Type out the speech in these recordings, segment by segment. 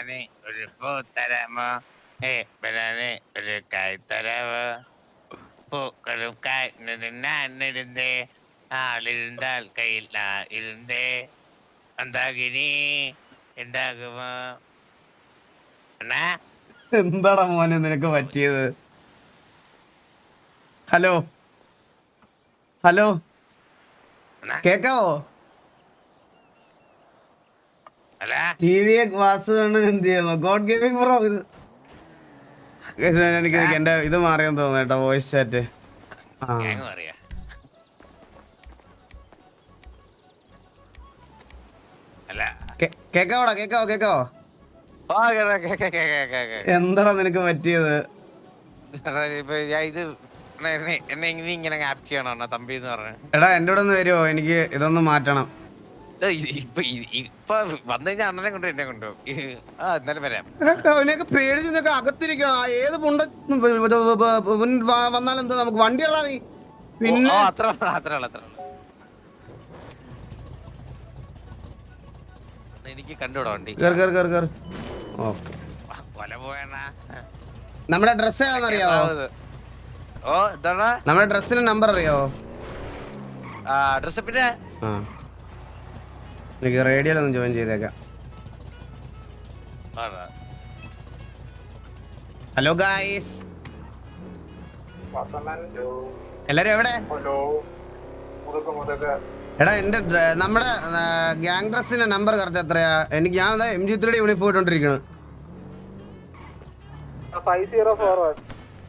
ബനാനെ ഒരു പൂ തരാമോ ഏ ബനാനെ ഒരു കായ് തരാമോ പൂക്കളും കായ് നിരുന്നേ ആളിരുന്നാൽ കയ്യിൽ ആ ഇരുന്നേ. എന്താകിനി? എന്താകുമോ? അണ്ണാ? എന്താടാ മോനെ നിനക്ക് പറ്റിയത്? ഹലോ? ഹലോ? കേക്കാവോ? ടി വി വാസുകണ്ണൻ എന്ത് ചെയ്യുന്നു? ഗോഡ് ഗെയിമിംഗ് ബ്രോ ഇത് എനിക്ക് എന്റെ ഇത് മാറിയെന്ന് തോന്നുന്നു കേട്ടോ വോയിസ് ചാറ്റ്. കേക്കാവോടാ കേക്കാവോ കേക്കാവോ. എന്താടാ നിനക്ക് പറ്റിയത്? എടാ, എന്റെ കൂടെ ഒന്ന് വരുമോ എനിക്ക് ഇതൊന്ന് മാറ്റണം. ഇപ്പൊ വന്നു കഴിഞ്ഞാൽ അണ്ണനെ കൊണ്ട് എന്നെ കൊണ്ടുപോകും ആ എന്നാലും വരാം അവനെയൊക്കെ അകത്തിരിക്കണം ഏത് പുണ്ട വന്നാലും എന്താ നമുക്ക് വണ്ടി ഉള്ള നീ പിന്നെ അത്ര അത്ര അത്ര എനിക്ക് കണ്ടുവിടാ വണ്ടി ഓക്കെ കൊല പോയണ്ണാ നമ്മുടെ ഡ്രസ് ഏതാണെന്നറിയാവോ ഓ എന്താണ് നമ്മുടെ ഡ്രസ്സിന്റെ നമ്പർ അറിയാവോ ആ ഡ്രസ്സ് പിന്നെ ആ എനിക്ക് റേഡിയോയിലൊന്ന് ജോയിൻ ചെയ്തേക്കാം. ഹലോ. ഗായ്സ് എല്ലാരും എവിടെ? എടാ എന്റെ നമ്മുടെ ഗ്യാങ് ഡ്രസ്സിന്റെ നമ്പർ കറക്റ്റ് എത്രയാ? എനിക്ക് ഞാൻ എം ജി ത്രീയുടെ uniform ഇട്ടോണ്ടിരിക്കണ്. Five zero four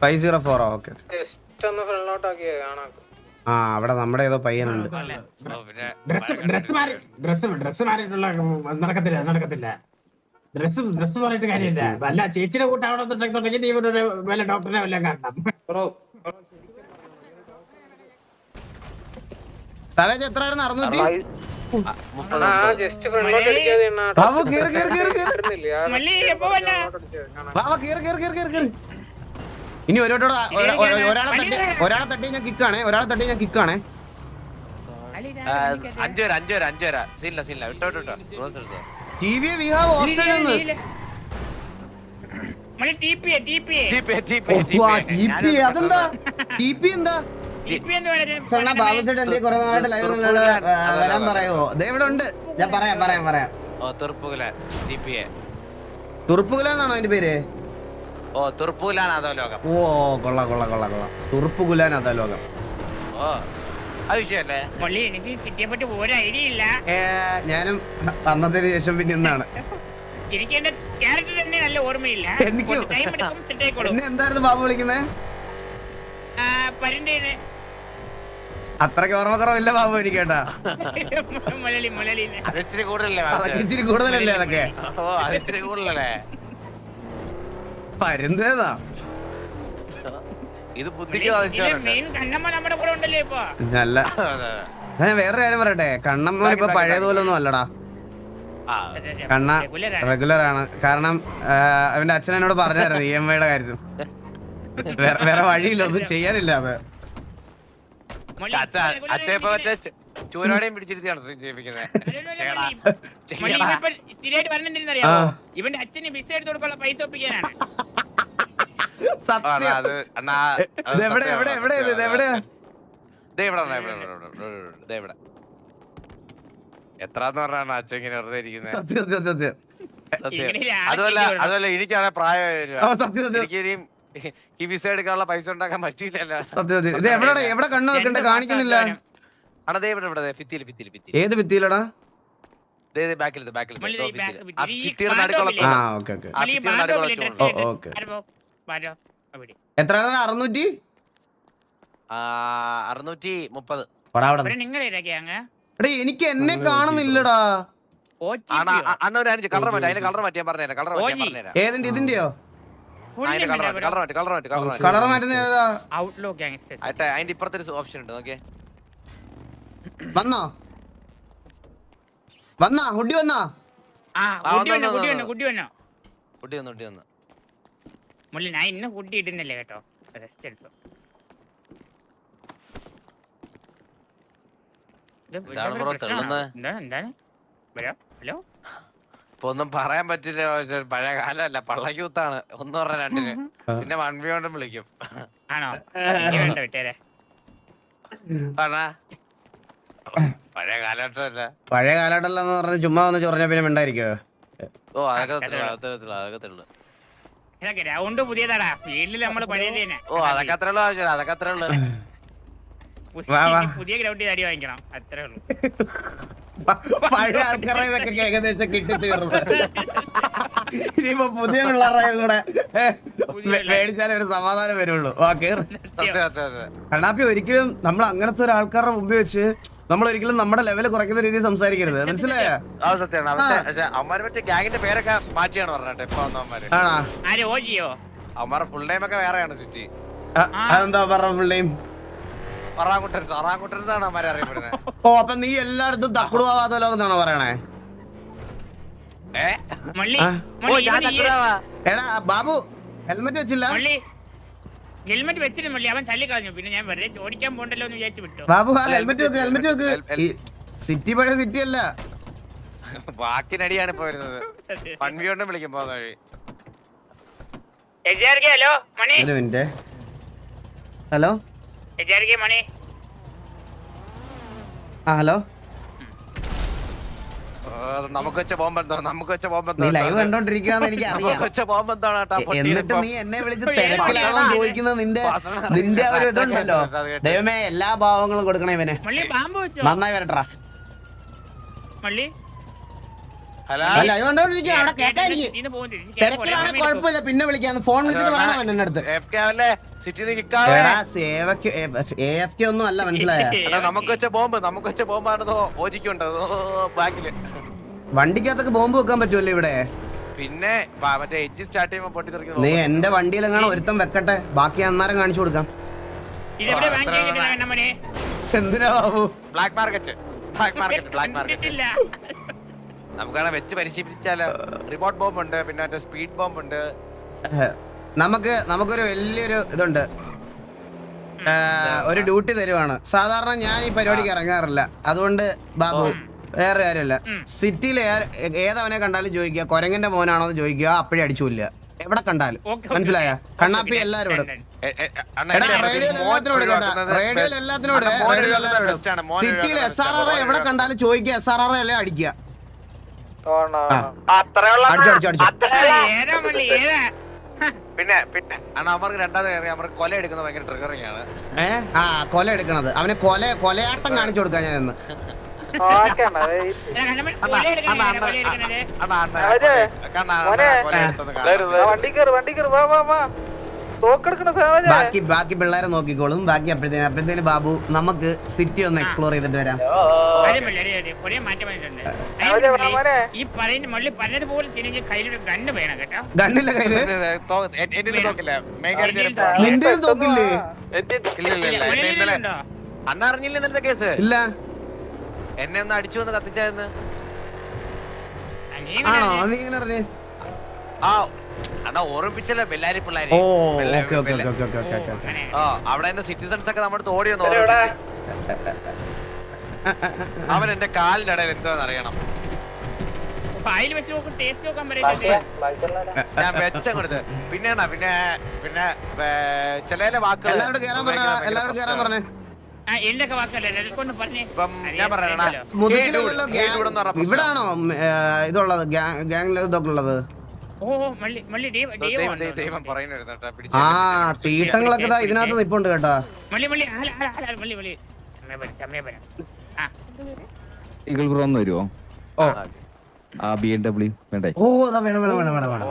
five zero ഫോറോ okay just ഒന്ന് ഫില്ലോട്ട് ആക്കിയേ കാണാം. ആ അവിടെ നമ്മുടെ ഏതോ പയ്യനുണ്ട്. നടക്കത്തില്ല നടക്കത്തില്ല. ഡ്രസ് ഡ്രസ് മാറിയിട്ട് കാര്യമില്ല. അല്ല ചേച്ചിയുടെ കൂട്ടം അവിടെ കഴിഞ്ഞിട്ട് വല്ല ഡോക്ടറെ വല്ലതും കാണണം. സവേജ് എത്രയായിരുന്നു? അറുന്നൂറ്റി? ആ ജസ്റ്റ് ഫ്രണ്ടിലോട്ട് അടിക്കാതെ എണ്ണ ബാബു കേറ് കേറ് കേറ് കേറ് മല്ലി എപ്പോ വന്നാ? ബാബു കേറ് കേറ് കേറ് കേറ് കേറ്. ഇനി ഒരു വട്ടം കൂടെ ഒ- ഒ- ഒ- ഒരാളെ തട്ടി ഒരാളെ തട്ടി ഞാൻ കിക്കാണേ ഒരാളെ തട്ടി ഞാൻ കിക്കാണേ. അഞ്ചു പേര് അഞ്ചു പേര് അഞ്ചു പേരാ. സീനില്ല സീനില്ല. വിട്ടോ വിട്ടോ വിട്ടോ. ക്ലോസ് എടുത്തോ. T V V have Australia മല്ലി T P T P GPay GPay അതെന്താ? ടി പി എന്താ? ടി എന്ന് പറയുന്നത് ചേട്ടാ ബാബു ചേട്ടൻ എന്തേ കുറെ നാളായിട്ട് ലൈവ് വരാൻ പറയുമോ ദേ ഇവിടെ ഉണ്ട്. ഞാൻ പറയാം പറയാം പറയാം. ഓ തുറപ്പുകല തുറുപ്പുകുല എന്നാണോ അതിന്റെ പേര്? ഓ അതോ ലോകം? ഓ കൊള്ളാം കൊള്ളാം കൊള്ളാം കൊള്ളാം. തുറുപ്പുകുലാൻ അതാ ലോകം. ഓ അത് വിഷയല്ലേ മല്ലി എനിക്ക് സിറ്റിയെ ഒരു ഐഡിയ ഇല്ല. ഏ, ഞാനും വന്നതിന് ശേഷം പിന്നെ ഇന്നാണ്. എനിക്ക് എന്റെ ക്യാരക്ടർ തന്നെ നല്ല ഓർമ്മയില്ല. എനിക്ക്. ടൈം എടുക്കും സെറ്റ് ആയിക്കോളും. എന്നെ എന്തായിരുന്നു ബാബു വിളിക്കുന്നേ? പരിണ്ടേന് അത്രയ്ക്ക് ഓർമ്മ കുറവില്ല ബാബു എനിക്ക് കേട്ടാ. അത് ഇച്ചിരി കൂടുതലല്ലേ അതൊക്കെ? ഇച്ചിരി കൂടുതലല്ലേ അതൊക്കെ? ഓ അത് ഇച്ചിരി കൂടുതലല്ലേ? ഇപ്പൊ. നല്ല അതെ, അതെ. ഞാൻ വേറെ കാര്യം പറയട്ടെ? കണ്ണമ്മ ഇപ്പൊ പഴയതുപോലെ ഒന്നും അല്ലടാ. ആ. കണ്ണ റെഗുലർ ആണ് കാരണം അവന്റെ അച്ഛൻ എന്നോട് പറഞ്ഞായിരുന്നു ഇ എം ഐയുടെ കാര്യത്തിൽ. വേറെ വേറെ വഴിയില്ല ഒന്നും ചെയ്യാനില്ല അത്. ഇവന്റെ അച്ഛന് വിസ എടുത്ത് കൊടുക്കാനുള്ള പൈസ ഒപ്പിക്കാനാണ്. എത്രാന്ന് പറഞ്ഞാണ് അച്ഛൻ ഇങ്ങനെ വെറുതെ ഇരിക്കുന്നത് സത്യം സത്യം സത്യം. അതുമല്ല. അതുമല്ല എനിക്കാണ് പ്രായമായി വരുവാ. ഓ സത്യം സത്യം. എനിക്ക് ഇനിയും ഈ വിസ എടുക്കാനുള്ള പൈസ ഉണ്ടാക്കാൻ പറ്റിയില്ലല്ലോ. സത്യം എവിടെ എവിടെ കണ്ണു വെക്കണ്ട കാണിക്കുന്നില്ല. അണ ദേ ഇവിടെ ഇവിടെ ഭിത്തിയിൽ ഭിത്തിയിൽ ഭിത്തിയിൽ ഏത് ഭിത്തിയിലടാ? ദേ ദേ ബാക്കിൽ ബാക്കിൽ എത്രയാണ്? അറുന്നൂറ്റി അറുന്നൂറ്റി മുപ്പത്. എനിക്ക് എന്നെ കാണുന്നില്ലടാ. ഏതിന്റെ ഇതിന്റെയോ? കളർ. അതിന്റെ ഇപ്പുറത്തൊരു ഓപ്ഷൻ ഉണ്ട് നോക്കിയേ. വന്നോ? വന്നാ? ഹുഡി വന്നാ? കുട്ടി വന്നു, വന്നോ, വന്നു, കുട്ടി വന്നു. വന്നോ, കുട്ടി വന്നോ. മുള്ളി, ഞാൻ ഇന്ന് ഫുഡ് ഇടുന്നില്ല കേട്ടോ. റെസ്റ്റ് എടുത്തു. ഹലോ? ഇപ്പൊ ഒന്നും പറയാൻ പറ്റില്ല. പഴയ കാലമല്ല പള്ളക്കൂത്താണ്. ഒന്ന് പറഞ്ഞ രണ്ടിന്. പിന്നെ വൺ ബി കൊണ്ടും വിളിക്കും. ആണോ? വിട്ടേരെ. പറഞ്ഞാ. പഴയ കാലഘട്ടമല്ല പഴയ കാലഘട്ടമല്ലെന്ന് പറഞ്ഞ് ചുമ്മാ ഒന്ന് ചൊറഞ്ഞ പിന്നെ മിണ്ടായിരിക്കോ ഓ അതൊക്കെ അതൊക്കെ തെളിവ്, അതൊക്കെ തെളിവ്. ഇതൊക്കെ ഗ്രൗണ്ട് പുതിയതാടാ. ഫീൽഡിൽ നമ്മൾ പഴയത് തന്നെ. ഓ അതൊക്കെ അത്രേ ഉള്ളു ആവശ്യം അതൊക്കെ അത്രേ ഉള്ളു. പുതിയ-. ഗ്രൗണ്ടിൽ അടി വാങ്ങിക്കണം. അത്രേ ഉള്ളൂ. പഴയ ആൾക്കാരെ ഇതൊക്കെ ഏകദേശം കിട്ടി തീർന്നു. ഇനിയിപ്പോ പുതിയ പിള്ളേരുടെ കൂടെ മേടിച്ചാലേ ഒരു സമാധാനം വരുള്ളൂ. കണ്ണാപ്പി ഒരിക്കലും നമ്മൾ അങ്ങനത്തെ ഒരു ആൾക്കാരുടെ മുമ്പിൽ വെച്ച് നമ്മൾ ഒരിക്കലും നമ്മുടെ ലെവൽ കുറയ്ക്കുന്ന രീതിയിൽ സംസാരിക്കരുത്. മനസ്സിലായോ? അത് സത്യമാണ് മറ്റേ പേരൊക്കെ മാറ്റിയാണ് പറഞ്ഞിട്ട് ഇപ്പൊ വന്നവന്മാര്. ആണാ? ആര് ഓജിയോ? അവന്മാരുടെ ഫുൾ ടൈം ഒക്കെ വേറെയാണ് ചുറ്റി. അ- അതെന്താ പറഞ്ഞ നെയിം ആണ് അറിയപ്പെടുന്നത് ഓ അപ്പൊ നീ എല്ലായിടത്തും തക്കുടുവാത്ത ലോകത്താണോ പറയണേ? ഏ? മള്ളി ആ. ഓ മള്ളി ഞാൻ ഇവൻ ഈ- തക്കുടാവാ. എടാ ബാബു ഹെൽമെറ്റ് വെച്ചില്ല? മള്ളി ഹെൽമെറ്റ് വെച്ചിരുന്നില്ല അവൻ ചല്ലി കളഞ്ഞു. പിന്നെ ഞാൻ വെറുതെ ഓടിക്കാൻ പോണ്ടല്ലോ എന്ന് വിചാരിച്ചു വിട്ടു. ബാബു ആ ഹെൽമെറ്റ് വെക്ക് ഹെൽമെറ്റ് വെക്ക്. ഈ സിറ്റി പഴയ സിറ്റി അല്ല. വാക്കിനടിയാണ് ഇപ്പൊ വരുന്നത്. പൺവിയോണ്ടും വിളിക്കും പോകുന്ന വഴി. ഹലോ മണി. ഒരു മിനിറ്റ്. ഹലോ? മണി? ആ ഹലോ? നമുക്ക് വെച്ച ബോംബ് എന്തോ നമുക്ക് വെച്ച ലൈവ് കണ്ടോണ്ടിരിക്കാന്ന് എനിക്ക് അറിയാം എന്നിട്ട് നീ എന്നെ വിളിച്ച് തിരക്കിലാണോ ചോദിക്കുന്നത്? നിന്റെ നിന്റെ ഒരു ഇതുണ്ടല്ലോ. ദൈവമേ എല്ലാ ഭാവങ്ങളും കൊടുക്കണേ ഇവന്. നന്നായി വരട്ടാ തിരക്കിലാണ് കുഴപ്പമില്ല. പിന്നെ വിളിക്കാന്ന് ഫോൺ വിളിച്ചിട്ട് പറയണം അവൻ എന്റെ അടുത്ത് ഒന്നും അല്ല മനസ്സിലായ? എടാ നമുക്ക് വെച്ച ബോംബ് നമുക്ക് വെച്ച ബോംബാണെന്നോ ഓജിക്കുണ്ട്. ബാക്കിൽ. വണ്ടിക്കകത്തൊക്കെ ബോംബ് വെക്കാൻ പറ്റുമല്ലോ ഇവിടെ? പിന്നെ മറ്റേ എഡ്ജ് സ്റ്റാർട്ട് ചെയ്യുമ്പോ നീ എന്റെ എന്റെ വണ്ടിയിലെങ്ങാണ് ഒരുത്തം വെക്കട്ടെ. ബാക്കി അന്നേരം കാണിച്ചു കൊടുക്കാം. എന്തിനാ Babu? Black market black market black market നമുക്കാണെ വെച്ച് പരിശീലിച്ചാലോ റിമോട്ട് ബോംബ് ഉണ്ട് പിന്നെ മറ്റേ സ്പീഡ് ബോംബ് ഉണ്ട് നമുക്ക് നമുക്കൊരു വലിയൊരു ഇതുണ്ട്. ഒരു ഡ്യൂട്ടി തരുവാണ്. സാധാരണ ഞാൻ ഈ പരിപാടിക്ക് ഇറങ്ങാറില്ല. അതുകൊണ്ട് ബാബു വേറെ കാര്യമല്ല. സിറ്റിയിലെ ഏതവനെ കണ്ടാലും ചോദിക്കുക കൊരങ്ങന്റെ മോനാണോ എന്ന് ചോദിക്കുക അപ്പഴേ അടിച്ചില്ല എവിടെ കണ്ടാലും. മനസ്സിലായ? കണ്ണാപ്പി എല്ലാരോടും റേഡിയോയിൽ മോൻ എല്ലാത്തിനും ഇടും കേട്ടാ ഒഴിവാക്കുന്നത് റേഡിയോയിൽ എല്ലാത്തിനും ഇടും അണ്ണാ, മോൻ റേഡിയോയിൽ ഒഴിവാക്കുന്നത് എല്ലാത്തിനും best ആണ്, ഇടും മോൻ സിറ്റിയിൽ എസ് ആർ ആർ എവിടെ കണ്ടാലും ചോദിക്കുക എസ് ആർ ആർ അല്ലേ അടിക്കുക. പിന്നെ പിന്നെ. അണ്ണാ അവർക്ക് രണ്ടാമത് കയറി അവർക്ക് കൊല എടുക്കുന്നത് ഭയങ്കര ആണ്. ആ കൊല എടുക്കണത്. അവനെ കൊല കൊലയാട്ടം കാണിച്ചു കൊടുക്കാൻ ഞാൻ ഇന്ന്. വണ്ടി കയറി വണ്ടി കയറി വാ വാ വാ. ബാക്കി ബാക്കി പിള്ളേരെ നോക്കിക്കോളും. ബാക്കി അപ്പോഴത്തേന് അപ്പോഴത്തേന് ബാബു നമുക്ക് സിറ്റി ഒന്ന് എക്സ്പ്ലോർ ചെയ്തിട്ട് വരാം. ഈ പറയുന്ന മള്ളി പറഞ്ഞതുപോലെ കയ്യിലൊരു ഗണ്ണ് വേണം കേട്ടോ. ഗണ്ണില്ല കയ്യിൽ. നിന്റെ തോക്കില്ലേ? അറിഞ്ഞില്ല ഇന്നലത്തെ കേസ്? ഇല്ല. എന്നെ ഒന്ന് അടിച്ചു വന്ന് കത്തിച്ചായിരുന്നു ആണോ? നീ ഇങ്ങനെ അറിഞ്ഞേ? ആ അണ്ണാ ഓർമ്മിപ്പിച്ചല്ലോ ബെല്ലാരി പിള്ളേര്. ഓ ബെല്ലാരി- ഓക്കെ ഓക്കെ ബെല്ല- ഓക്കെ ഓക്കെ ഓക്കെ ഓക്കെ അങ്ങനെ. ആ അവിടെ എന്റെ സിറ്റിസൺസ് ഒക്കെ നമ്മുടെ അടുത്ത്. ഓർമ്മിപ്പിച്ച്. അവൻ എന്റെ കാലിന്റെ ഇടയിൽ എന്തോന്ന് അറിയണം. ഫയൽ വെച്ച് നോക്കും ടേസ്റ്റ് നോക്കാൻ ഞാൻ വെച്ചങ്ങോട്ട് പിന്നെ പിന്നെ പിന്നെ ചില വാക്കുകൾ കേറാൻ പറഞ്ഞാ ഇവിടാണോ ഇതുള്ളത് ഗ്യാങ് ഇതൊക്കെ ഉള്ളത്? ആ തീട്ടങ്ങളൊക്കെ ഇതിനകത്ത് നിപ്പുണ്ട് കേട്ടാ. ഈഗിൾ ബ്രോ ഒന്ന് വരുമോ ആ ബി എം ഡബ്ല്യൂ വേണ്ടേ? ഓ അതാ വേണം വേണം വേണം വേണം ഓ വേണം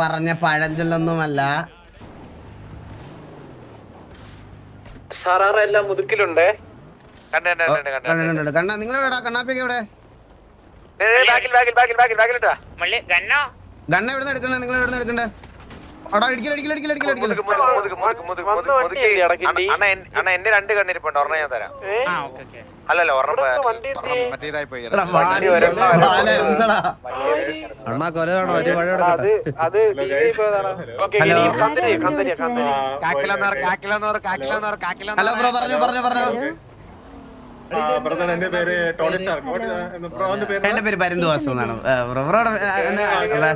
പറഞ്ഞ പഴഞ്ചൊല്ലൊന്നുമല്ല. സാറാറെല്ലാം മുതുക്കിലുണ്ടേ കണ്ടു കണ്ടു കണ്ടു കണ്ടു കണ്ടിട്ടുണ്ട് കണ്ണ നിങ്ങളെവിടാ കണ്ണാപ്പിക്ക് എവിടെ? ബാക്കിൽ ബാക്കിൽ ബാക്കിൽ ബാക്കിൽ ബാക്കിലിട്ടാ മള്ളി ഗന്നോ ഗണ്ണ എവിടെ എടുക്കണ്ടേ? നിങ്ങൾ എവിടെ എടുക്കണ്ടേ അവിടെ വണ്ടിയില്ലേ ഇടയ്ക്കിണ്ടി? അണ്ണ എൻ- അണ്ണ എന്റെ രണ്ട് കണ്ണിരിപ്പുണ്ട്. ഒരെണ്ണം ഞാൻ തരാം. ആ ഓക്കെ ഓക്കെ. അല്ലല്ല? അണ്ണാ കൊലയാണോ? ഒരു വഴി ഹലോ ബ്രോ പറഞ്ഞു പറഞ്ഞു പറഞ്ഞോ ബ്രദർ എന്റെ പേര് ടോണി സ്റ്റാർക്ക്. പേര് എന്റെ പേര് പരുന്ത് എന്നാണ്. ബ്രോയുടെ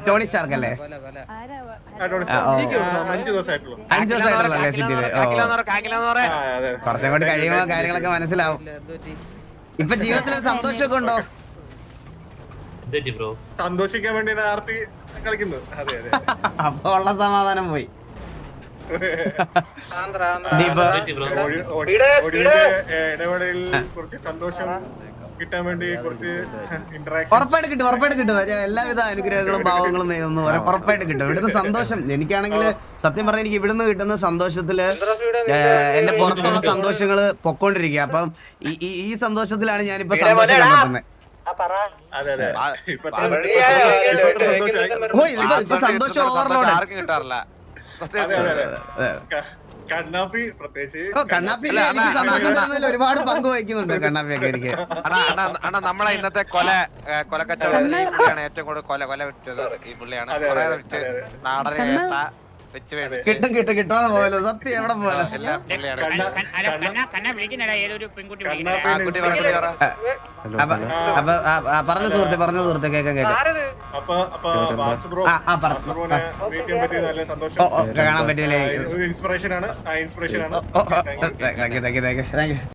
ടോണി സ്റ്റാർക്ക്. അല്ലേ അഞ്ചു ദിവസമായിട്ടുള്ളൂ. സിറ്റിയിൽ കുറച്ചും കൂടി കഴിയുമ്പോ കാര്യങ്ങളൊക്കെ മനസ്സിലാവും. ഇപ്പൊ ജീവിതത്തിൽ സന്തോഷമൊക്കെ ഉണ്ടോ? സന്തോഷിക്കാൻ വേണ്ടി കളിക്കുന്നു അതെ അതെ. അപ്പൊ ഉള്ള സമാധാനം പോയി. കുറച്ച് സന്തോഷം കിട്ടാൻ വേണ്ടി കുറച്ച് ഇന്ററാക്ഷൻ ഉറപ്പായിട്ട് കിട്ടും ഉറപ്പായിട്ട് കിട്ടും. എല്ലാവിധ അനുഗ്രഹങ്ങളും ഭാവങ്ങളും നേരുന്നു ഉറ- ഉറപ്പായിട്ട് കിട്ടും. ഇവിടുന്ന് സന്തോഷം. എനിക്കാണെങ്കിൽ സത്യം പറഞ്ഞാൽ എനിക്ക് ഇവിടുന്ന് കിട്ടുന്ന സന്തോഷത്തിൽ എന്റെ പുറത്തുള്ള സന്തോഷങ്ങൾ പൊക്കോണ്ടിരിക്കുക. അപ്പം ഈ- സന്തോഷത്തിലാണ് ഞാനിപ്പോ സന്തോഷം കണ്ടെത്തുന്നത്. ഓ ഇപ്പൊ സന്തോഷം ഓവർലോഡ് ആർക്കും കിട്ടാറില്ല. കണ്ണാപ്പി പ്രത്യേകിച്ച് കണ്ണാപ്പി ഒരുപാട് പങ്ക് വഹിക്കുന്നുണ്ട് കണ്ണാപ്പിയൊക്കെ എനിക്ക്. അണ്ണാ നമ്മളെ ഇന്നത്തെ കൊല കൊലക്കച്ചവടത്തിൽ ഏറ്റവും കൂടുതൽ കൊല കൊല വിറ്റത് ഈ പുള്ളിയാണ്. അതെ, കിട്ടും കിട്ടും കിട്ടാതെ പോയല്ലോ സത്യം എവിടെ പോയാലോ പറഞ്ഞ സുഹൃത്തെ പറഞ്ഞു സുഹൃത്തെ കേൾക്കാം കേൾക്കാം കാണാൻ പറ്റിയില്ലേ ഒരു ഇൻസ്പിറേഷൻ ആണ് ആ ഇൻസ്പിറേഷൻ ആണ് ഓ thank you thank you thank you thank you